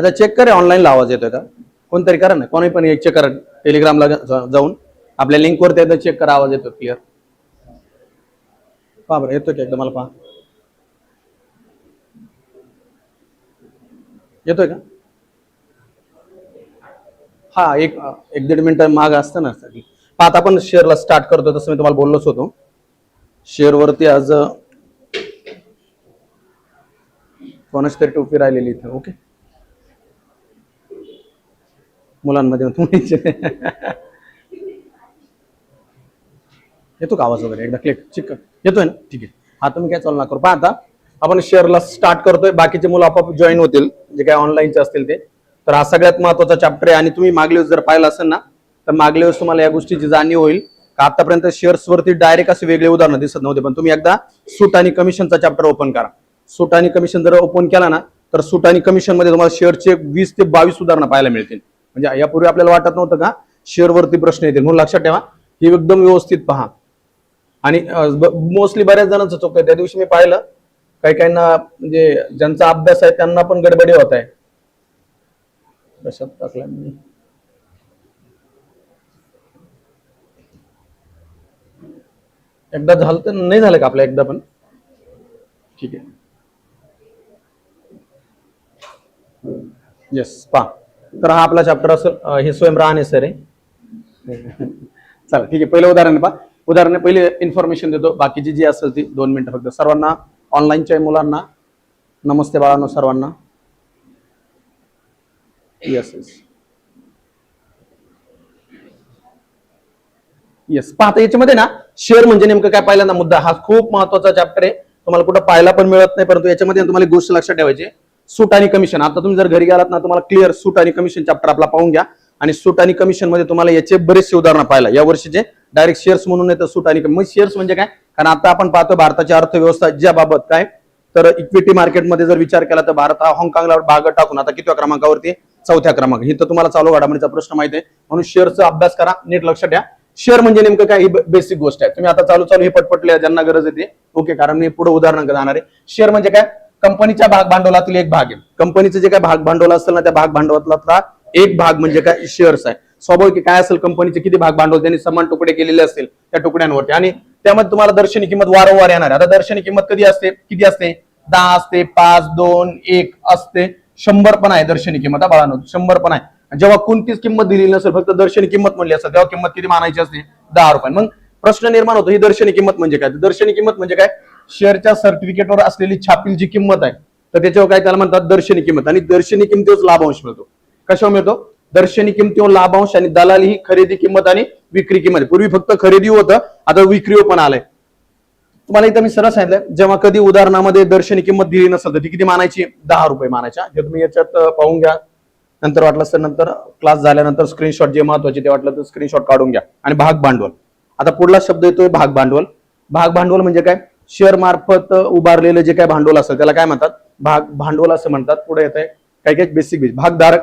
आता चेक करा ऑनलाईनला आवाज येतोय का? कोणतरी करा ना कोणी पण एक चेक करा. टेलिग्रामला जाऊन आपल्या लिंकवरती एकदा चेक करा आवाज येतो क्लिअर पहा बरं येतोय का एकदा मला पहा? येतोय का? हा एक एक दीड मिनिट माग असतं ना पहा आता आपण शेअरला स्टार्ट करतो तसं मी तुम्हाला बोललोच होतो. शेअरवरती आज अं, कोणाची तरी टोपी राहिलेली इथे ओके मुलांमध्ये मुलींचे येतो का आवाज वगैरे? एकदा क्लिक चिक येतोय ना? ठीक आहे. हा तुम्ही काय चालना करू. पहा आता आपण शेअरला स्टार्ट करतोय. बाकीचे मुलं आपोआप जॉईन होतील. जे काय ऑनलाईनचे असतील ते. तर हा सगळ्यात महत्त्वाचा चॅप्टर आहे. आणि तुम्ही मागले जर पाहिलं असेल ना तर मागले वेळेस तुम्हाला या गोष्टीची जाणीव होईल. का आतापर्यंत शेअर्स वरती डायरेक्ट असे वेगळे उदाहरणं दिसत नव्हते पण तुम्ही एकदा सूट आणि कमिशनचा चॅप्टर ओपन करा. सूट आणि कमिशन जर ओपन केला ना तर सूट आणि कमिशनमध्ये तुम्हाला शेअरचे वीस ते बावीस उदाहरणं पाहायला मिळतील. म्हणजे यापूर्वी आपल्याला वाटत नव्हतं का? शेअर वरती प्रश्न येतील. म्हणून लक्षात ठेवा. हे एकदम व्यवस्थित पहा. आणि मोस्टली बऱ्याच जणांचं चुकत आहे. त्या दिवशी मी पाहिलं काही काहींना म्हणजे ज्यांचा अभ्यास आहे त्यांना पण गडबडी होत आहे. कशात टाकला मी. एकदा झालं तर नाही झालं का आपलं एकदा पण? ठीक आहे. येस पा तर हा आपला चॅप्टर असेल. हे स्वयं राहणे सर आहे चला ठीक आहे. पहिलं उदाहरण पहा उदाहरण पहिले इन्फॉर्मेशन देतो. बाकीची जी असेल ती दोन मिनिटं फक्त. सर्वांना ऑनलाईनच्या मुलांना नमस्ते बाळांनो सर्वांना. येस येस येस पाहता याच्यामध्ये ना शेअर म्हणजे नेमकं काय? पहिल्यांदा मुद्दा. हा खूप महत्त्वाचा चॅप्टर आहे. तुम्हाला कुठं पाहायला पण मिळत नाही परंतु याच्यामध्ये तुम्हाला गोष्ट लक्षात ठेवायची सूट आणि कमिशन आता तुम्ही जर घरी गेलात ना तुम्हाला क्लिअर सूट आणि कमिशन चॅप्टर आपला पाहून घ्या. आणि सूट आणि कमिशनमध्ये तुम्हाला याचे बरेचसे उदाहरणं पाहायला या वर्षीचे डायरेक्ट शेअर्स म्हणून येतं सूट आणि मग शेअर्स म्हणजे काय? कारण आता आपण पाहतो भारताची अर्थव्यवस्था ज्या बाबत काय? तर इक्विटी मार्केटमध्ये जर विचार केला तर भारत हा हाँगकाँगला भाग टाकून आता कितव्या क्रमांकावरती चौथ्या क्रमांक. हे तर तुम्हाला चालू घडामोडीचा प्रश्न माहिती आहे. म्हणून शेअरचा अभ्यास करा नीट लक्षात द्या. शेअर म्हणजे नेमकं काय? ही बेसिक गोष्ट आहे. तुम्ही आता चालू चालू हे पटपटले ज्यांना गरज येते ओके कारण मी पुढे उदाहरण जाणार आहे. शेअर म्हणजे काय? कंपनीच्या भाग भांडवलातील एक भाग आहे. कंपनीचं जे काय भाग भांडवल असेल ना त्या भाग भांडवलातला एक भाग म्हणजे काय? शेअर्स आहे. स्वाभाविक काय असेल कंपनीचे किती भाग भांडवल त्यांनी समान तुकडे केलेले असतील त्या तुकड्यांवरती. आणि त्यामध्ये तुम्हाला दर्शनी किंमत वारंवार येणार आहे. आता दर्शनी किंमत कधी असते? किती असते? दहा असते पाच दोन एक असते. शंभर पण आहे दर्शनी किंमत हा शंभर पण आहे. जेव्हा कोणतीच किंमत दिलेली नसेल फक्त दर्शनी किंमत म्हणली असेल तेव्हा किंमत किती मानायची असते? दहा रुपये. मग प्रश्न निर्माण होतो ही दर्शनी किंमत म्हणजे काय? दर्शनी किंमत म्हणजे काय? शेअरच्या सर्टिफिकेटवर असलेली छापील जी किंमत आहे तर त्याच्यावर काय त्याला म्हणतात दर्शनी किंमत. आणि दर्शनी किमतीवर लाभांश मिळतो. कशावर मिळतो? दर्शनी किमतीवर लाभांश आणि दलाली ही खरेदी किंमत आणि विक्री किंमत. पूर्वी फक्त खरेदी होतं आता विक्रीवर पण आलंय. तुम्हाला इथं मी सरळ सांगितलं जेव्हा कधी उदाहरणामध्ये दर्शनी किंमत दिली नसेल तर ती किती मानायची? दहा रुपये मानायच्या. जे तुम्ही याच्यात पाहून घ्या. नंतर वाटलं तर नंतर क्लास झाल्यानंतर स्क्रीनशॉट जे महत्त्वाचे ते वाटलं तर स्क्रीनशॉट काढून घ्या. आणि भाग भांडवल. आता पुढला शब्द येतोय भाग भांडवल. भाग भांडवल म्हणजे काय? शेअर मार्फत उभारलेलं जे काय भांडवल असेल त्याला काय म्हणतात? भाग भांडवल असं म्हणतात. पुढे येत आहे काही काही बेसिक बेसिक भागधारक.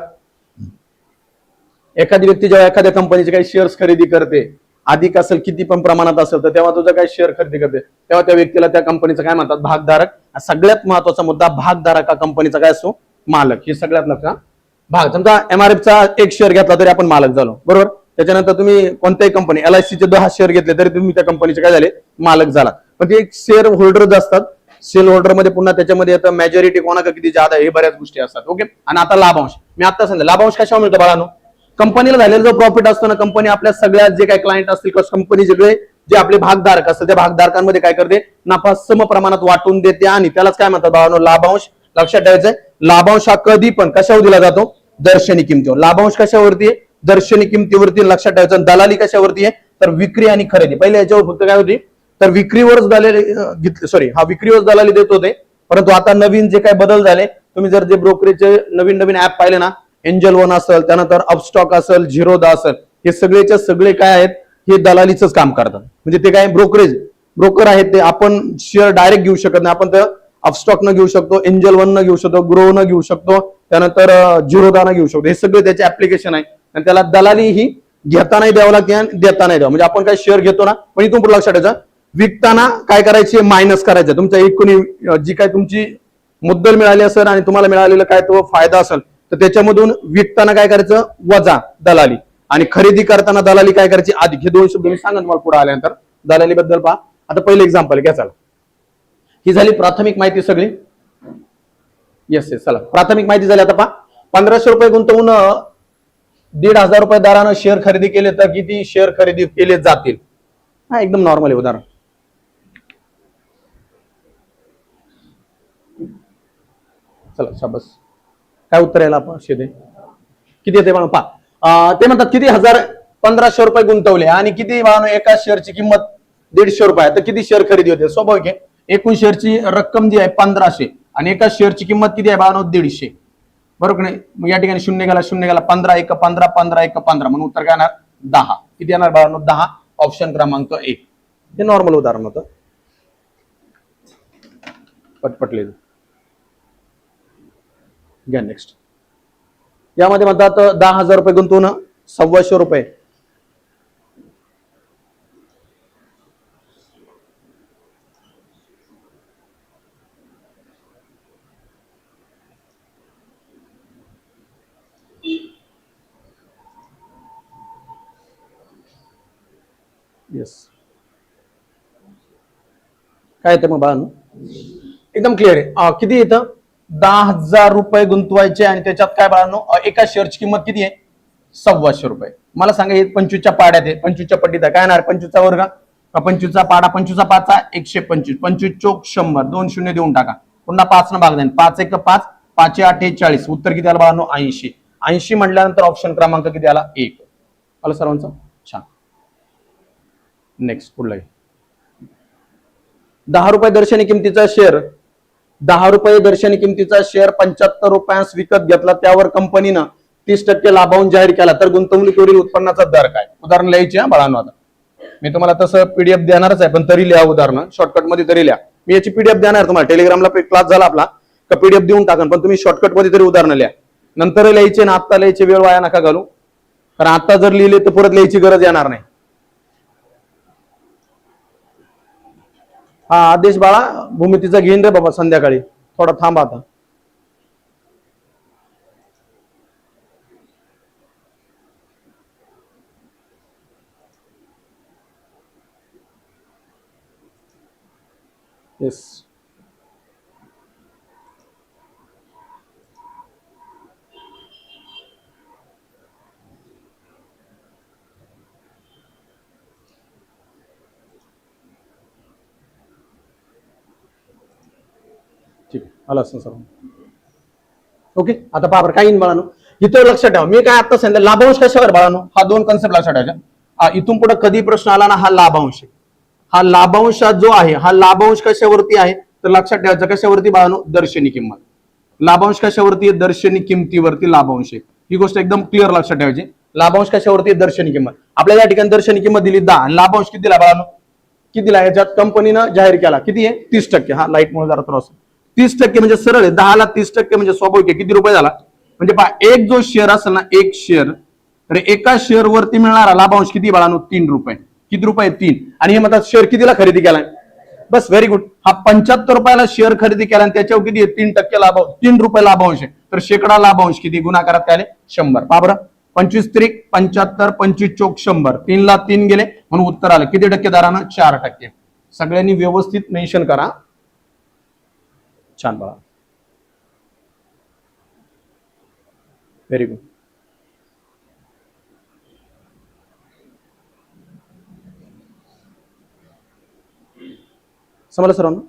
एखादी व्यक्ती जेव्हा एखाद्या कंपनीचे काही शेअर्स खरेदी करते अधिक असेल किती पण प्रमाणात असेल तर तेव्हा तुझं काही शेअर खरेदी करते तेव्हा त्या व्यक्तीला त्या कंपनीचं काय म्हणतात? भागधारक. सगळ्यात महत्त्वाचा मुद्दा भागधारक हा कंपनीचा काय असतो मालक. हे सगळ्यात लक्षात भाग. समजा एमआरएफ चा एक शेअर घेतला तरी आपण मालक झालो. बरोबर? त्याच्यानंतर तुम्ही कोणत्याही कंपनी एल आय चे दहा शेअर घेतले तरी तुम्ही त्या कंपनीचे काय झाले? मालक झाला पण ते एक शेअर होल्डर असतात. सेल होल्डरमध्ये पुन्हा त्याच्यामध्ये आता मेजॉरिटी कोणाका किती जादा आहे हे बऱ्याच गोष्टी असतात. ओके आणि आता लाभांश. मी आता सांगितलं लाभांश कशावर मिळतो बाळानो? कंपनीला झालेला जो प्रॉफिट असतो ना कंपनी आपल्या सगळ्या जे काही क्लायंट असतील कंपनी सगळे जे आपले भागधारक असतात त्या भागधारकांमध्ये काय करते? नफा सम प्रमाणात वाटून देते आणि त्यालाच काय म्हणतात बाळानो? लाभांश. लक्षात ठेवायचंय. लाभांश हा कधी पण कशावर दिला जातो? दर्शनी किमतीवर. लाभांश कशावरती आहे? दर्शनी किमतीवरती. लक्षात ठेवायचं. दलाली कशावरती आहे? तर विक्री आणि खरेदी. पहिले याच्यावर फक्त काय होती? तर विक्रीवर घेतले सॉरी हा विक्रीवर दलाली देत होते. परंतु आता नवीन जे काय बदल झाले तुम्ही जर जे ब्रोकरेजचे नवीन नवीन ऍप पाहिले ना एंजल वन असेल त्यानंतर अपस्टॉक असेल झिरोदा असेल हे सगळेच्या सगळे काय आहेत हे दलालीच काम करतात. म्हणजे ते काय ब्रोकरेज ब्रोकर आहेत ते आपण शेअर डायरेक्ट घेऊ शकत नाही. आपण तर अपस्टॉक न घेऊ शकतो एंजल वन न घेऊ शकतो ग्रो न घेऊ शकतो त्यानंतर झिरोदा न घेऊ शकतो. हे सगळे त्याचे ऍप्लिकेशन आहे. आणि त्याला दलाली ही घेतानाही द्यावं लागते आणि देतानाही द्यावं. म्हणजे आपण काय शेअर घेतो ना पण इथून पुढे लक्षात ठेवायचं विकताना काय करायचे? मायनस करायचं. तुमच्या एकूण जी काय तुमची मुद्दल मिळाली असेल आणि तुम्हाला मिळालेला काय तो फायदा असेल तर त्याच्यामधून विकताना काय करायचं? वजा दलाली. आणि खरेदी करताना दलाली काय करायची? आधी. हे दोन शब्द मी सांगा तुम्हाला पुढे आल्यानंतर. दलाली बद्दल पहा. आता पहिलं एक्झाम्पल घ्या चला. ही झाली प्राथमिक माहिती सगळी. येस येस चला. प्राथमिक माहिती झाली आता पहा. पंधराशे रुपये गुंतवून दीड हजार रुपये दरानं शेअर खरेदी केले तर किती शेअर खरेदी केले जातील? हा एकदम नॉर्मल आहे उदाहरण. चला शाबास. काय उत्तर यायला आपण शेते किती येते म्हणून पा ते म्हणतात किती हजार पंधराशे रुपये गुंतवले आणि किती म्हणून एका शेअरची किंमत दीडशे रुपये. तर किती शेअर खरेदी होते? स्वाभाविक आहे एकूण शेअरची रक्कम जी आहे पंधराशे. आणि एका शेअरची किंमत किती आहे बाळानो? दीडशे. बरोबर नाही? या ठिकाणी शून्य गेला शून्य गेला पंधरा एक पंधरा पंधरा एक पंधरा. म्हणून उत्तर काय येणार? दहा. किती येणार बाळानो? दहा. ऑप्शन क्रमांक एक. हे नॉर्मल उदाहरण होतं. पटपटले. घ्या नेक्स्ट यामध्ये म्हणतात दहा हजार रुपये गुंतवून सव्वाशे रुपये. येस काय येतं मग बाळांनो? एकदम क्लिअर आहे. किती येतं? दहा हजार रुपये गुंतवायचे आणि त्याच्यात काय बाळांनो एका शेअरची किंमत किती आहे? सव्वाशे रुपये. मला सांगा हे पंचवीसच्या पाड्यात आहे. पंचवीसच्या पट्टीत आहे. काय येणार? पंचवीसचा वर्ग? पंचवीसचा पाडा पंचवीसचा पाचा एकशे पंचवीस. पंचवीस चोक शंभर. दोन शून्य देऊन टाका. पुन्हा पाच न भाग द्या पाच एक पाच पाचशे अठ्ठेचाळीस उत्तर किती आलं बाळांनो? ऐंशी. ऐंशी म्हटल्यानंतर ऑप्शन क्रमांक किती आला? एक. आलं सर्वांचं? छान. नेक्स्ट पुढला दहा रुपये दर्शनी किमतीचा शेअर दहा रुपये दर्शनी किमतीचा शेअर पंच्याहत्तर रुपयास विकत घेतला. त्यावर कंपनीनं तीस टक्के लाभांश जाहीर केला. तर गुंतवणुकीवरील उत्पन्नाचा दर काय? उदाहरण लिहायचे हा बाळांनो आता. मी तुम्हाला तसं पीडीएफ देणारच आहे पण तरी लिहा उदाहरण. शॉर्टकटमध्ये तरी लिहा. मी याची पीडीएफ देणार तुम्हाला. टेलिग्रामला क्लास झाला आपला का पीडीएफ देऊन टाकन पण तुम्ही शॉर्टकटमध्ये तरी उदाहरण लिहा. नंतर लिहायचे ना आत्ता लिहायचे वेळ वाया नका घालू. कारण आता जर लिहिले तर परत लिहायची गरज येणार नाही. हा आदेश बाळा भूमितीचा घेईन रे बाबा संध्याकाळी. थोडा थांबा आता. येस मला असं सर्व. ओके आता पहा काही बाळानो? इथं लक्षात ठेवा. मी काय आता सांगितलं लाभांश कशावर बाळानो? हा दोन कन्सेप्ट लक्षात ठेवायचा इथून पुढे कधी प्रश्न आला ना हा लाभांश हा लाभांश जो आहे हा लाभांश कशावरती आहे? तर लक्षात ठेवायचं कशावरती बाळानो? दर्शनी किंमत. लाभांश कशावरती दर्शनी किमतीवरती लाभांश आहे. ही गोष्ट एकदम क्लिअर लक्षात ठेवायची. लाभांश कशावरती दर्शनी किंमत. आपल्याला या ठिकाणी दर्शनी किंमत दिली दहा. आणि लाभांश किती दिला बाळानो? किती दिला याच्यात कंपनीनं जाहीर केला. किती आहे? तीस टक्के. हा लाइट मुळे जरा त्रास तीस टक्के म्हणजे सरळ आहे. दहाला तीस टक्के म्हणजे स्वाभाविक आहे. किती रुपये झाला? म्हणजे पहा एक जो शेअर असेल ना एक शेअर तर एका शेअर वरती मिळणारा लाभांश किती बाळानो? तीन रुपये. किती रुपये? तीन. आणि हे म्हणतात शेअर कितीला खरेदी केलाय? बस व्हेरी गुड हा पंच्याहत्तर रुपयाला शेअर खरेदी केला आणि त्याच्यावर किती तीन टक्के लाभ तीन रुपये लाभांश आहे. तर शेकडा लाभांश किती? गुणाकारात काय शंभर. बाबर बरं. पंचवीस त्रिक पंच्याहत्तर पंचवीस चौक शंभर. तीनला तीन गेले म्हणून उत्तर आलं. किती टक्के दरानं? चार टक्के. सगळ्यांनी व्यवस्थित मेन्शन करा. छान बाळा व्हेरी गुड समजलं सर्वांना?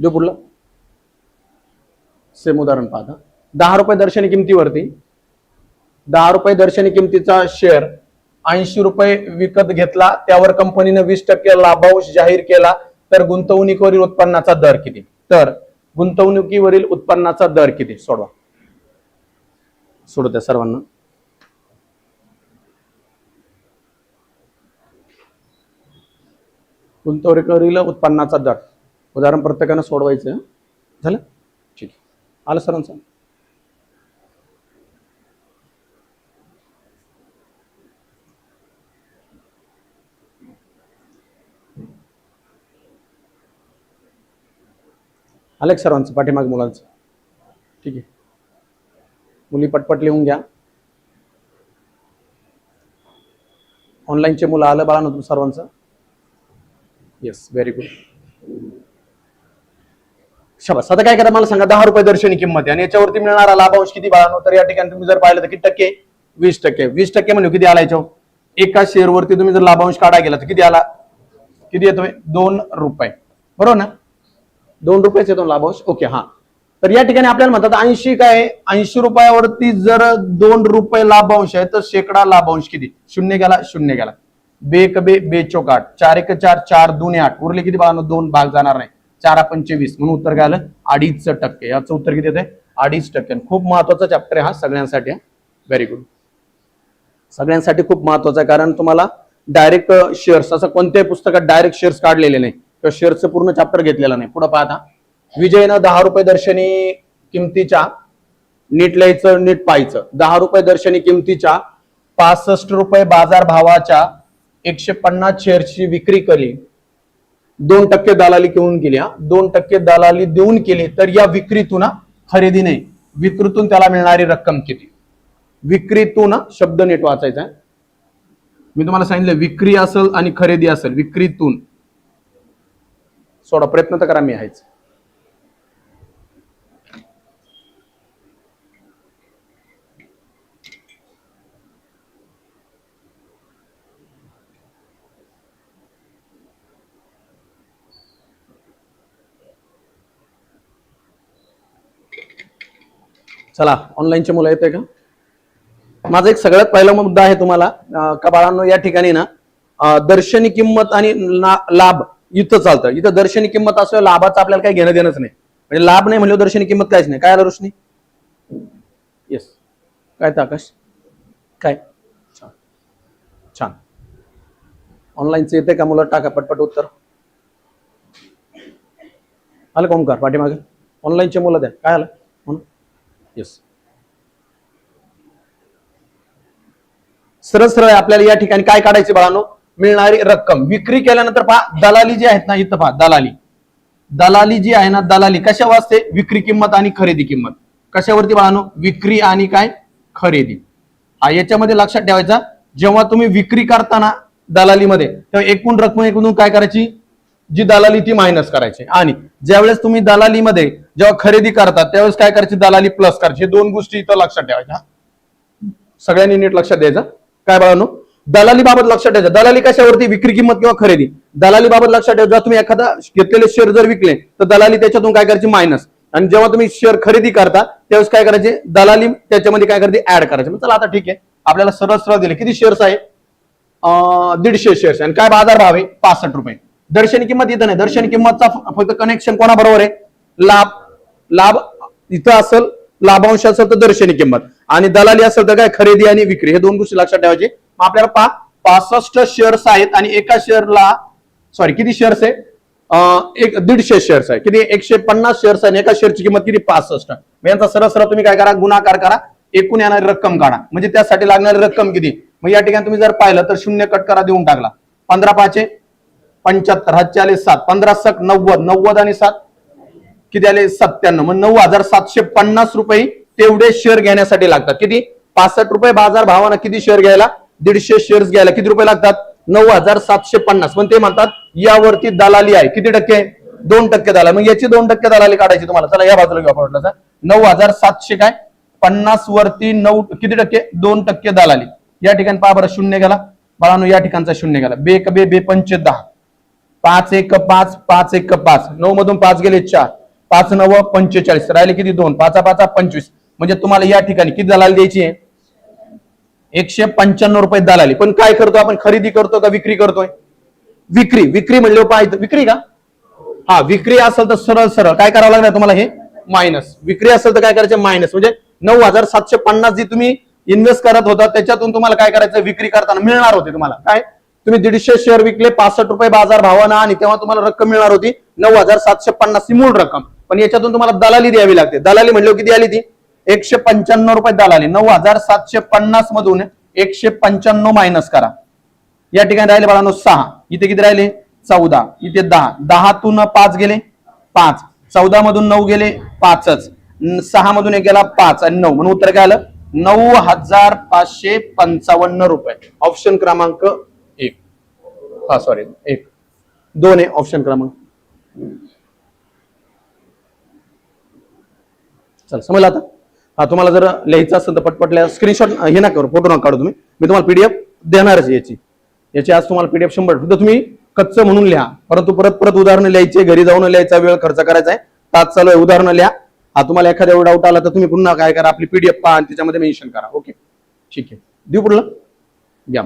जो पुढला? सेम उदाहरण पाहता. दहा रुपये दर्शनी किमतीवरती दहा रुपये दर्शनी किमतीचा शेअर ऐंशी रुपये विकत घेतला त्यावर कंपनीने वीस टक्के लाभांश जाहीर केला तर गुंतवणुकीवरील उत्पन्नाचा दर किती? तर गुंतवणुकीवरील उत्पन्नाचा दर किती? सोडवा. सोडू द्या सर्वांना. गुंतवणुकीवरील उत्पन्नाचा दर. उदाहरण प्रत्येकानं सोडवायचं. झालं? ठीक आहे. आलं सरांचं आलं सर्वांचं पाठीमाग मुलांचं. ठीक आहे. मुली पटपट लिहून घ्या. ऑनलाईनचे मुलं आलं बाळा तुम सर्वांचं. येस व्हेरी गुड शाबास. आता काय करा मला सांगा दहा रुपये दर्शनी किंमत आहे आणि याच्यावरती मिळणारा लाभांश किती बाळानो? तर या ठिकाणी तुम्ही जर पाहिलं तर किती टक्के? वीस टक्के. वीस टक्के म्हणजे किती आला याच्यावर? एका शेअरवरती तुम्ही जर लाभांश काढा गेला तर किती आला? किती येतोय? दोन रुपये. बरोबर ना? दोन रुपयाच येतो लाभांश. ओके हा. तर या ठिकाणी आपल्याला म्हणतात ऐंशी काय ऐंशी रुपयावरती जर दोन रुपये लाभांश आहे तर शेकडा लाभांश किती? शून्य गेला शून्य गेला. बे बे बेचोक आठ. चार एक चार चार दोन आठ. उरले किती बाळांनो? दोन. भाग जाणार नाही. चार पंचवीस म्हणून उत्तर काय आलं? अडीच टक्के. याचं उत्तर किती येते अडीच टक्के. खूप महत्त्वाचा चॅप्टर आहे हा सगळ्यांसाठी व्हेरी गुड सगळ्यांसाठी खूप महत्त्वाचा आहे. कारण तुम्हाला डायरेक्ट शेअर्स असं कोणत्याही पुस्तकात डायरेक्ट शेअर्स काढलेले नाही. किंवा शेअरचं पूर्ण चॅप्टर घेतलेलं नाही. पुढे पाहता. विजयनं दहा रुपये दर्शनी किमतीच्या नीट लिहायचं नीट पाहायचं. दहा रुपये दर्शनी किमतीच्या पासष्ट रुपये बाजार भावाच्या एकशे पन्नास शेअरची विक्री केली. दोन टक्के दलाली घेऊन केली हा. दोन टक्के दलाली देऊन केली तर या विक्रीतून खरेदी नाही. विक्रीतून त्याला मिळणारी रक्कम किती? विक्रीतून शब्द नीट वाचायचा आहे. मी तुम्हाला सांगितलं विक्री असेल आणि खरेदी असेल विक्रीतून. सोडा प्रयत्न तर करा मी आहेच. चला ऑनलाईनचे मुलं येते का? माझा एक सगळ्यात पहिला मुद्दा आहे तुम्हाला का बाळांनो या ठिकाणी ना दर्शनी किंमत आणि लाभ इथं चालतं. इथं दर्शनी किंमत असं लाभाचं आपल्याला काही घेणं देणंच नाही. म्हणजे लाभ नाही म्हणल्यावर दर्शनी किंमत काहीच नाही. काय आलं रोशनी? येस काय तर आकाश? काय? छान. छान. ऑनलाईनचं येते का मुलं? टाका पटपट उत्तर. आलं का ओमकार पाठीमागे? ऑनलाईनचे मुलं द्या. काय आलं? म्हणून. येस सरळ सरळ आपल्याला या ठिकाणी काय काढायचे बाळांनो? मिळणारी रक्कम. विक्री केल्यानंतर पहा दलाली जी आहेत ना इथं पहा दलाली. दलाली जी आहे ना दलाली कशा असते? विक्री किंमत आणि खरेदी किंमत. कशावरती बाळानो? विक्री आणि काय? खरेदी. हा याच्यामध्ये लक्षात ठेवायचा. जेव्हा तुम्ही विक्री करताना दलालीमध्ये तेव्हा एकूण रक्कम एकूण काय करायची? जी दलाली ती मायनस करायची. आणि ज्यावेळेस तुम्ही दलालीमध्ये जेव्हा खरेदी करतात त्यावेळेस काय करायची? दलाली प्लस करायची. दोन गोष्टी इथं लक्षात ठेवायच्या. सगळ्यांनी नीट लक्षात द्यायचं. काय बाळांनो? दलाली बाबत लक्षात ठेवायचं दलाली कशावरती विक्री किंमत किंवा खरेदी? दलाली बाबत लक्षात ठेवा. जेव्हा तुम्ही एखादा घेतलेले शेअर जर विकले तर दलाली त्याच्यातून काय करायची मायनस आणि जेव्हा तुम्ही शेअर खरेदी करता त्यावेळेस काय करायचे? दलाली त्याच्यामध्ये काय करते? ऍड करायचे. चला आता ठीक आहे. आपल्याला सरळ सरळ दिले. किती शेअर्स आहे? दीडशे शेअर्स आणि काय बाजार भाव आहे? पासष्ट रुपये. दर्शनी किंमत इथं नाही. दर्शनी किंमतचा फक्त कनेक्शन कोणाबरोबर आहे? लाभ लाभ इथं असेल लाभांश असेल तर दर्शनी किंमत. आणि दलाली असेल तर काय? खरेदी आणि विक्री. हे दोन गोष्टी लक्षात ठेवायचे. मग आपल्याला पहा पासष्ट शेअर्स आहेत आणि एका शेअरला सॉरी किती शेअर्स आहे? एक दीडशे शेअर्स आहे. किती? एकशे पन्नास शेअर्स आहे आणि एका शेअरची किंमत किती? पासष्ट. यांचा सरळ सरळ तुम्ही काय करा? गुणाकार करा. एकूण येणारी रक्कम काढा. म्हणजे त्यासाठी लागणारी रक्कम किती? मग या ठिकाणी तुम्ही जर पाहिलं तर शून्य कट करा देऊन टाकला. पंधरा पाचे पंच्याहत्तर हातचे सात. पंधरा सक नव्वद. नव्वद आणि सात? किती आले? सत्त्याण्णव. मग नऊ हजार सातशे पन्नास रुपये तेवढे शेअर घेण्यासाठी लागतात. किती? पासष्ट रुपये बाजार भावानं किती शेअर घ्यायला? दीडशे शेअर्स घ्यायला किती रुपये लागतात? नऊ हजार सातशे पन्नास. पण ते म्हणतात यावरती दलाली आहे. किती टक्के? दोन टक्के दलाली. मग याची दोन टक्के दलाली काढायची तुम्हाला. चला या बाजूला घेऊ आपण नऊ हजार सातशे काय? पन्नास वरती नऊ किती टक्के? दोन टक्के दलाली. या ठिकाणी पहा बरं शून्य गेला बाळानो या ठिकाणचा शून्य गेला बेक बे बे पंचे दहा. पाच एक पाच पाच एक पाच. नऊ मधून पाच गेले चार. पाच नव पंचेचाळीस. राहिले किती? दोन. पाचा पाचा पंचवीस. म्हणजे तुम्हाला या ठिकाणी किती दलाली द्यायची आहे? एकशे पंच्याण्णव रुपये दलाली. पण काय करतो आपण? खरेदी करतो का विक्री करतोय? विक्री. विक्री म्हणले पाहिजे विक्री का? हा विक्री असेल तर सरळ सरळ. काय करावं लागणार तुम्हाला हे? मायनस. विक्री असेल तर काय करायचं? मायनस. म्हणजे नऊ हजार सातशे पन्नास जी तुम्ही इन्व्हेस्ट करत होता त्याच्यातून तुम्हाला काय करायचं? विक्री करताना मिळणार होते तुम्हाला. काय? तुम्ही दीडशे शेअर विकले पासष्ट रुपये बाजार भावानं आणि तेव्हा तुम्हाला रक्कम मिळणार होती. नऊ हजार सातशे पन्नास ही मूळ रक्कम. पण याच्यातून तुम्हाला दलाली द्यावी लागते. दलाली म्हणलं किती आली ती. एकशे पंच्याण्णव रुपये दलाली नऊ हजार सातशे पन्नास मधून एकशे पंच्याण्णव मायनस करा. या ठिकाणी राहिले बाळांनो सहा. इथे किती राहिले? चौदा. इथे दहा. दहातून पाच गेले? पाच. चौदा मधून नऊ गेले? पाचच. सहा मधून एक गेला? पाच. आणि नऊ. म्हणून उत्तर काय आलं? नऊ हजार पाचशे पंचावन्न रुपये. ऑप्शन क्रमांक एक. हा सॉरी एक. दोन आहे ऑप्शन क्रमांक. चल समजला आता? तुम्हाला जर लिहायचं असेल तर पटपटल्या स्क्रीनशॉट हे ना करू फोटो ना काढू तुम्ही. मी तुम्हाला पीडीएफ देणारच याची. याची आज तुम्हाला पीडीएफ शंभर. फक्त तुम्ही कच्चं म्हणून लिहा. परंतु परत परत उदाहरणं लिहायचे घरी जाऊन लिहायचा वेळ खर्च करायचा आहे. तास चालू आहे उदाहरणं लिहा. हा तुम्हाला एखाद्या डाऊट आला तर तुम्ही पुन्हा काय करा आपली पीडीएफ पहा आणि त्याच्यामध्ये मेन्शन करा. ओके ठीक आहे. देऊ पुढलं? घ्या.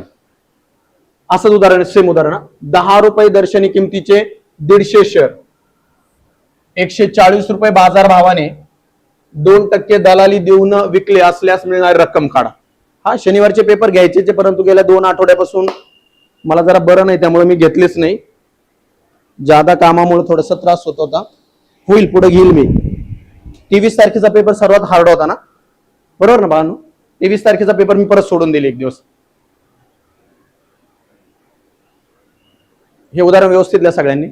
असंच उदाहरण सेम उदाहरण दहा रुपये दर्शनी किमतीचे दीडशे शेअर एकशे चाळीस रुपये बाजार भावाने दोन टक्के दलाली देऊन विकले असल्यास मिळणारी रक्कम काढा. हा शनिवारचे पेपर घ्यायचे परंतु गेल्या दोन आठवड्यापासून मला जरा बरं नाही त्यामुळे मी घेतलेच नाही. जादा कामामुळे थोडासा त्रास होत होता. होईल पुढे घेईल मी. तेवीस तारखेचा पेपर सर्वात हार्ड होता ना? बरोबर ना बाळांनो? तेवीस तारखेचा पेपर मी परत सोडून दिले एक दिवस. हे उदाहरण व्यवस्थित सगळ्यांनी.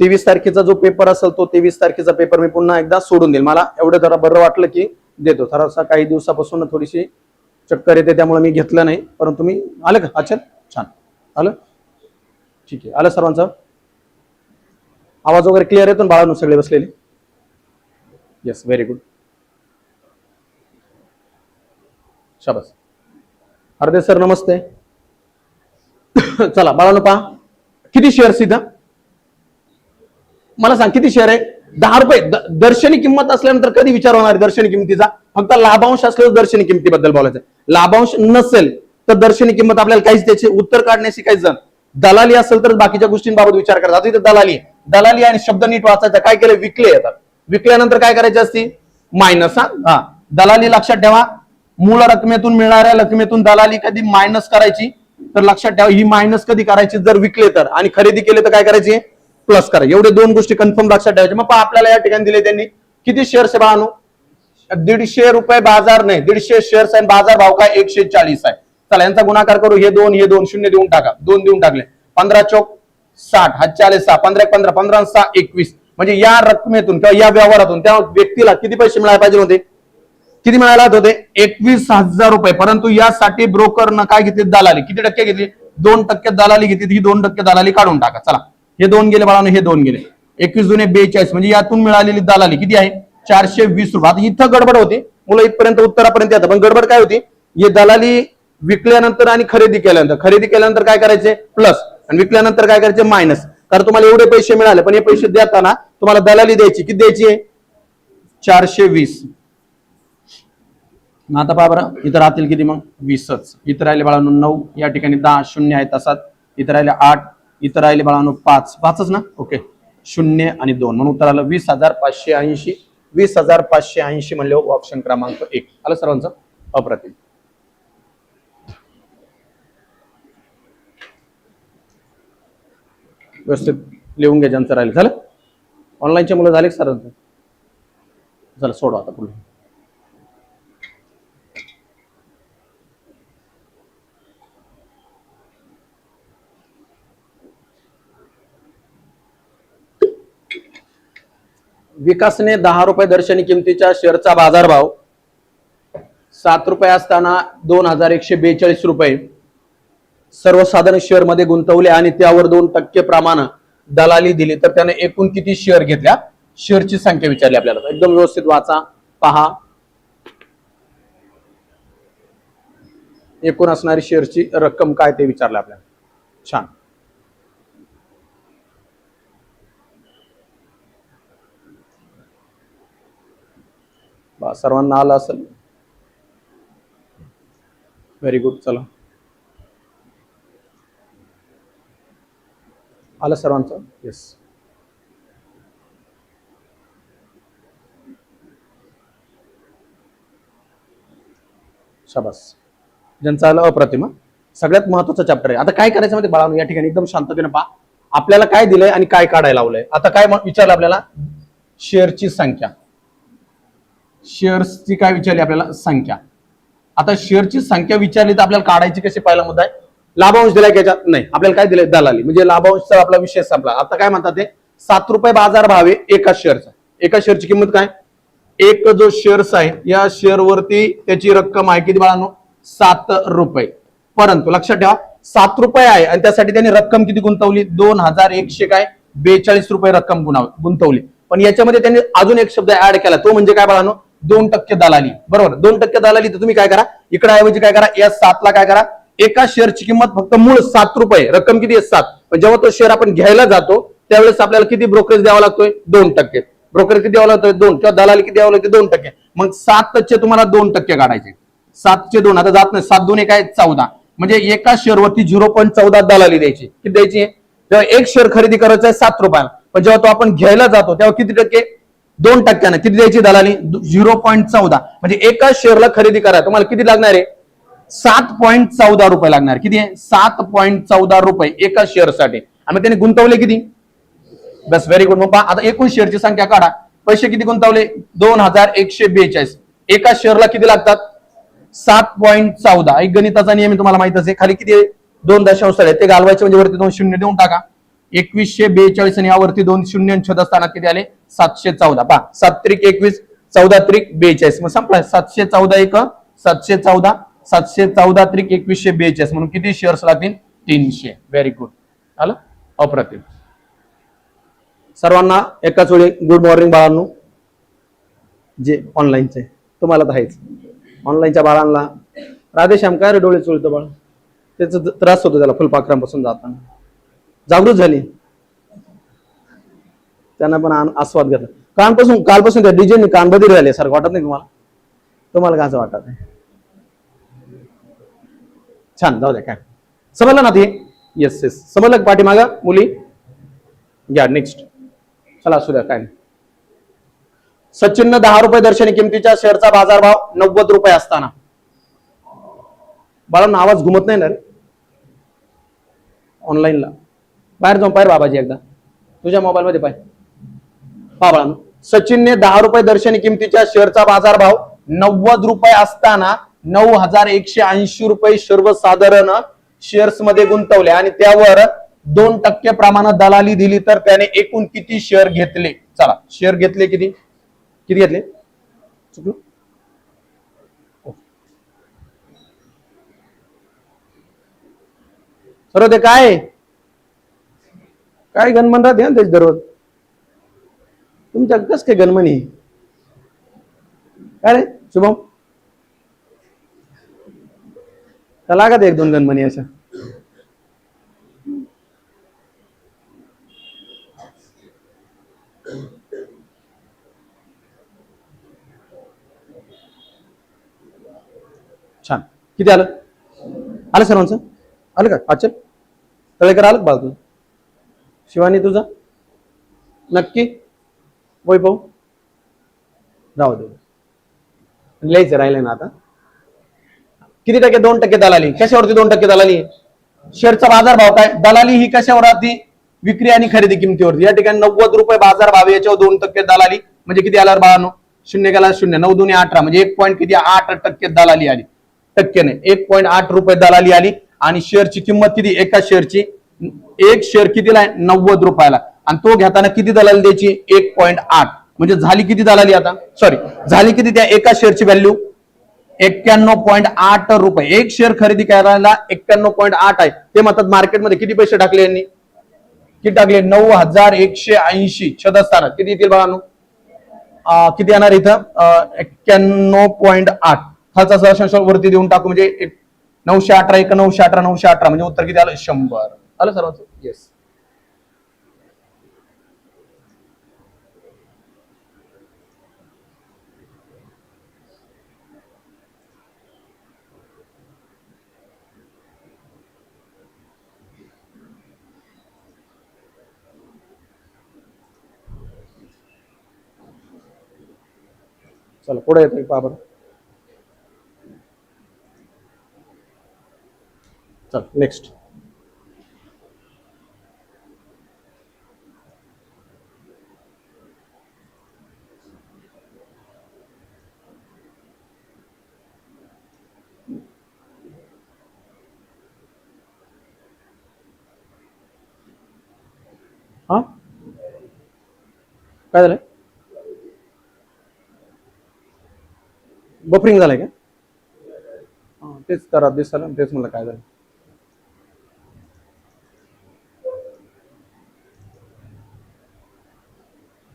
तेवीस तारखेचा जो पेपर असेल तो तेवीस तारखेचा पेपर मी पुन्हा एकदा सोडून देईल. मला एवढं जरा बरं वाटलं की देतो. थोडासा काही दिवसापासून थोडीशी चक्कर येते त्यामुळे मी घेतलं नाही. परंतु मी आलं का? अच्छा छान. आलं? ठीक आहे. आलं सर्वांचा? आवाज वगैरे क्लिअर येतो ना बाळांनो सगळे बसलेले? येस व्हेरी गुड शाबास. अर्धे सर नमस्ते. चला बाळांनो पहा. किती शेअर्स इथं? मला सांग किती शेअर आहे? दहा रुपये. दर्शनी किंमत असल्यानंतर कधी विचार होणार दर्शनी किंमतीचा? फक्त लाभांश असल्यावर दर्शनी किमतीबद्दल बोलायचं लाभांश नसेल तर दर्शनी किंमत आपल्याला काहीच त्याचे उत्तर काढण्याशी काहीच जण. दलाली असेल तर बाकीच्या गोष्टींबाबत विचार करतात आता इथे दलाली दलाली आणि शब्द नीट वाचायचा. काय केलं? विकले येतात. विकल्यानंतर काय करायचे असते? मायनस हा. दलाली लक्षात ठेवा. मूळ रकमेतून मिळणाऱ्या रकमेतून दलाली कधी मायनस करायची? तर लक्षात ठेवा ही मायनस कधी करायची? जर विकले तर. आणि खरेदी केले तर काय करायची? प्लस करा. एवढे दोन गोष्टी कन्फर्म लक्षात ठेवायचे. मग आपल्याला या ठिकाणी दिले त्यांनी. किती शेअर्स आहे बाळानो दीडशे रुपये बाजार नाही दीडशे शेअर्स आहे बाजार भाव काय? एकशे चाळीस आहे. चला यांचा गुणाकार करू. हे दोन हे दोन शून्य देऊन टाका. दोन देऊन टाकले. पंधरा चौक साठ हा चाळीस सहा पंधरा पंधरा पंधरा सहा एकवीस. म्हणजे या रकमेतून किंवा या व्यवहारातून त्या व्यक्तीला किती पैसे मिळायला पाहिजे होते? किती मिळायला होते एकवीस हजार रुपये. परंतु यासाठी ब्रोकरनं काय घेतली? दलाली. किती टक्के घेतली? दोन टक्के दलाली घेतली. ही दोन टक्के दलाली काढून टाका. चला. हे दोन गेले बाळानो हे दोन गेले. एकवीस जुने बेचाळीस म्हणजे यातून मिळालेली दलाली किती आहे? चारशे वीस रुपये. आता इथं गडबड होती. मुलं इथपर्यंत उत्तरापर्यंत येतात. पण गडबड काय होती? हे दलाली विकल्यानंतर आणि खरेदी केल्यानंतर. खरेदी केल्यानंतर काय करायचे? प्लस. आणि विकल्यानंतर काय करायचे? मायनस. कारण तुम्हाला एवढे पैसे मिळाले पण हे पैसे देताना तुम्हाला दलाली द्यायची. किती द्यायची आहे? चारशे वीस. मग आता पहा बरं इथं राहतील किती मग? वीसच. इथं राहिले बाळांनो नऊ. या ठिकाणी दहा शून्य आहे तसात इथं राहिले आठ. इथं राहिले बाळांनो पाच. पाचच ना? ओके शून्य आणि दोन. म्हणून उत्तर आलं वीस हजार पाचशे ऐंशी. वीस हजार पाचशे ऐंशी म्हणले ऑप्शन क्रमांक एक. आलं सर्वांचं? अप्रतिम. व्यवस्थित लिहून घ्या ज्यांचं राहिलं. झालं? ऑनलाईनच्या मुलं झाले सर झालं सोडवा आता पुढे. विकासने दहा रुपये दर्शनी किमतीच्या शेअरचा बाजारभाव. सात रुपये असताना दोन हजार एकशे बेचाळीस रुपये. सर्वसाधारण शेअरमध्ये गुंतवले आणि त्यावर दोन टक्के प्रमाण दलाली दिली. तर त्याने एकूण किती शेअर घेतल्या? शेअरची संख्या विचारली आपल्याला. एकदम व्यवस्थित वाचा. पहा. एकूण असणारी शेअरची रक्कम काय ते विचारलं आपल्याला. छान. सर्वांना आलं असेल. व्हेरी गुड चला. आलं सर्वांचं? येस शाबास. ज्यांचं आलं अप्रतिम. सगळ्यात महत्वाचं चॅप्टर आहे. आता काय करायचं मध्ये बाळांनो? या ठिकाणी एकदम शांततेने पहा. आपल्याला काय दिलंय आणि काय काढायला लावलंय? आता काय विचारलं आपल्याला? शेअरची संख्या. शेअर्सची काय विचारली आपल्याला? संख्या. आता शेअरची संख्या विचारली तर आपल्याला काढायची कशी पहिला मुद्दा आहे? लाभांश दिलाय याच्यात? नाही. आपल्याला काय दिलंय? दलाली. म्हणजे लाभांशचा आपला विषय संपला. आता काय म्हणतात ते? सात रुपये बाजार भाव आहे एका शेअरचा. एका शेअरची किंमत काय? एक जो शेअर्स आहे या शेअर वरती त्याची रक्कम आहे किती बाळांनो? सात रुपये. परंतु लक्षात ठेवा सात रुपये आहे आणि त्यासाठी त्यांनी रक्कम किती गुंतवली? दोन हजार एकशे काय? बेचाळीस रुपये रक्कम गुंतवली. पण याच्यामध्ये त्यांनी अजून एक शब्द ऍड केला. तो म्हणजे काय बाळांनो? दोन टक्के दलाली. बरोबर? दोन टक्के दलाली तर तुम्ही काय करा? इकडे ऐवजी काय करा? या सातला काय करा? एका शेअरची किंमत फक्त मूळ सात रुपये. रक्कम किती आहे? सात. पण जेव्हा तो शेअर आपण घ्यायला जातो त्यावेळेस आपल्याला किती ब्रोकरेज द्यावा लागतोय? दोन टक्के. ब्रोकर किती द्यावं लागतोय? दोन. किंवा दलाली किती द्यावं लागते दोन टक्के. मग सातचे तुम्हाला दोन टक्के काढायचे. सातचे दोन. आता जात नाही. सात दोन एक आहे चौदा. म्हणजे एका शेअरवरती झिरो पॉईंट चौदा दलाली द्यायची. किती द्यायची? जेव्हा एक शेअर खरेदी करायचा आहे सात रुपयाला. पण जेव्हा तो आपण घ्यायला जातो तेव्हा किती टक्के? दोन टक्क्यानं. किती द्यायची दलाली? झिरो पॉईंट चौदा. म्हणजे एका शेअरला खरेदी करा. तुम्हाला किती लागणार आहे? सात पॉईंट चौदा रुपये लागणार. किती आहे? सात पॉईंट चौदा रुपये एका शेअरसाठी आणि मग त्याने गुंतवले किती? बस व्हेरी गुड मग पहा, आता एकूण शेअरची संख्या काढा. पैसे किती गुंतवले? दोन हजार एकशे बेचाळीस. एका शेअरला किती लागतात? सात पॉईंट चौदा. एक गणिताचा नियम तुम्हाला माहीत असेल खाली किती आहे? दोन दशांश ते घालवायचे म्हणजे वरती दोन शून्य देऊन टाका. एकवीसशे बेचाळीस आणि यावरती दोन शून्य छद असताना किती आले? सातशे चौदा. पहा सात त्रिक एकवीस चौदा त्रिक बेचाळीस. मग संपला. सातशे चौदा एक सातशे चौदा सातशे चौदा त्रिक एकवीसशे बेचाळीस. म्हणून किती शेअर्स लागतील तीनशे. व्हेरी गुड आलं? अप्रतिम. सर्वांना एकाच वेळी गुड मॉर्निंग बाळांनो. जे ऑनलाईनचे तुम्हाला तर आहेच. ऑनलाईनच्या बाळांना राधेश्याम काय रे डोळे चुळतं बाळ? त्याचा त्रास होतो त्याला फुलपाखरांपासून जाताना. जागृत झाली. त्यांना पण आस्वाद घेतला. कानपासून कालपासून त्या डीजेनी कानबधीर झाले सारखं वाटत नाही तुम्हाला? तुम्हाला काय असं वाटत नाही? छान जाऊ द्या काय? समजलं ना ते? येस येस समजलं का पाठीमागा मुली? घ्या नेक्स्ट चला असू द्या काय सचिननं दहा रुपये दर्शनी किमतीच्या शेअरचा बाजारभाव नव्वद रुपये असताना. बाळांना आवाज घुमत नाही ना रे? ऑनलाईनला बाहेर जाऊन पाहिजे बाबाजी एकदा. तुझ्या मोबाईलमध्ये पाय. पहा सचिनने दहा रुपये दर्शनी किमतीच्या शेअरचा बाजारभाव नव्वद रुपये असताना नऊ हजार एकशे ऐंशी रुपये सर्वसाधारण शेअर्समध्ये गुंतवले. आणि त्यावर दोन टक्के प्रमाणात दलाली दिली तर त्याने एकूण किती शेअर घेतले? चला शेअर घेतले किती? किती घेतले? चुकलो? सर्व ते काय? काय गणमन राहते ना त्याची दररोज. तुमच्या कस काय गणमनी काय रे शुभम? का लागत एक दोन गणमनी अशा? छान. किती आलं? आलं सर्वांचं? आलं का? अच्छा तळेकर आलं का बाळ शिवानी तुझा? नक्की? वैभव? राहू दे. लिहायचं राहिलंय ना आता. किती टक्के? दोन टक्के दलाली. कशावरती दोन टक्के दलाली? शेअरचा बाजार भाव काय? दलाली ही कशावर राहते विक्री आणि खरेदी किमतीवरती. या ठिकाणी नव्वद रुपये बाजार भाव याच्यावर दोन टक्के दलाली. म्हणजे किती आल्यावर बाळांनो? शून्य गेला शून्य. नऊ दोन्ही अठरा. म्हणजे एक पॉईंट किती? आठ टक्के दलाली आली. टक्क्याने एक पॉईंट आठ रुपये दलाली आली. आणि शेअरची किंमत किती? एका शेअरची एक शेअर कितीला आहे? नव्वद रुपयाला. आणि तो घेताना किती दलाली द्यायची? एक पॉईंट आठ. म्हणजे झाली किती दलाली आता? सॉरी झाली किती त्या एका शेअरची व्हॅल्यू एक्क्याण्णव पॉईंट आठ रुपये. एक शेअर खरेदी करायला एक्क्याण्णव पॉईंट आठ आहे. ते म्हणतात मार्केटमध्ये किती पैसे टाकले यांनी? किती टाकले? नऊ हजार एकशे ऐंशी. छदस्थान. किती येतील बघा किती येणार इथं? एक्क्याण्णव पॉईंट आठ. हाच वरती देऊन टाकू. म्हणजे एक- नऊशे अठरा एक नऊशे अठरा नऊशे अठरा. म्हणजे उत्तर किती आलं? शंभर. आलं सर्वांचं? येस चला पुढे येतोय पहा बरं. चल नेक्स्ट काय झालंय? बफरिंग झालंय का? हा, तेच करा झालं तेच म्हणलं काय झालं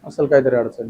असेल काहीतरी अडचण.